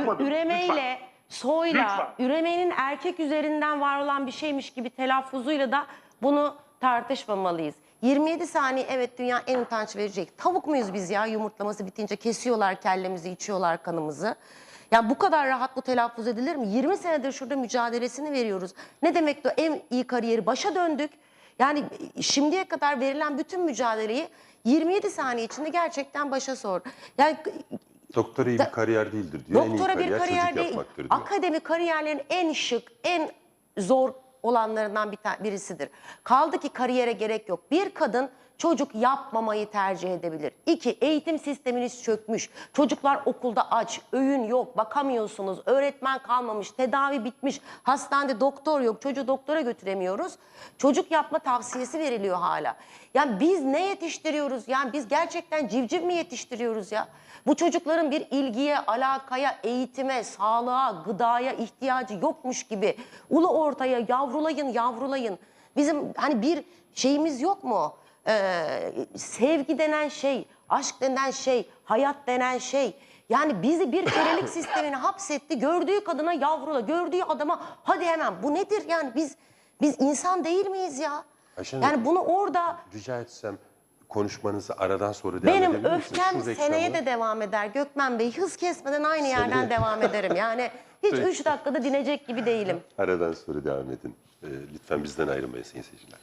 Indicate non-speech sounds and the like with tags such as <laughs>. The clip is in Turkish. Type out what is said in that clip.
yapmadım. üremeyle, Lütfen. soyla, Lütfen. üremenin erkek üzerinden var olan bir şeymiş gibi telaffuzuyla da bunu tartışmamalıyız. 27 saniye evet dünya en utanç verecek. Tavuk muyuz biz ya yumurtlaması bitince kesiyorlar kellemizi, içiyorlar kanımızı. Ya bu kadar rahat bu telaffuz edilir mi? 20 senedir şurada mücadelesini veriyoruz. Ne demek de en iyi kariyeri başa döndük. Yani şimdiye kadar verilen bütün mücadeleyi 27 saniye içinde gerçekten başa sor. Yani Doktora iyi bir kariyer değildir diyor. en iyi Doktora bir kariyer kariyer çocuk değil. yapmaktır diyor. Akademi kariyerlerin en şık, en zor olanlarından bir ta- birisidir. Kaldı ki kariyere gerek yok. Bir kadın çocuk yapmamayı tercih edebilir. İki, eğitim sisteminiz çökmüş. Çocuklar okulda aç, öğün yok, bakamıyorsunuz, öğretmen kalmamış, tedavi bitmiş, hastanede doktor yok, çocuğu doktora götüremiyoruz. Çocuk yapma tavsiyesi veriliyor hala. Yani biz ne yetiştiriyoruz? Yani biz gerçekten civciv mi yetiştiriyoruz ya? Bu çocukların bir ilgiye, alakaya, eğitime, sağlığa, gıdaya ihtiyacı yokmuş gibi ulu ortaya yavrulayın, yavrulayın. Bizim hani bir şeyimiz yok mu? Ee, sevgi denen şey, aşk denen şey, hayat denen şey. Yani bizi bir kölelik <coughs> sistemine hapsetti. Gördüğü kadına yavrula, gördüğü adama hadi hemen. Bu nedir yani biz biz insan değil miyiz ya? Ayşen Yani bunu orada Rica etsem konuşmanızı aradan sonra devam benim edebilir misiniz? öfkem Şu reklamı- seneye de devam eder Gökmen Bey. Hız kesmeden aynı yerden devam ederim. Yani <laughs> hiç Peki. üç dakikada dinecek gibi değilim. Aradan sonra devam edin. Ee, lütfen bizden ayrılmayın sayın seyirciler.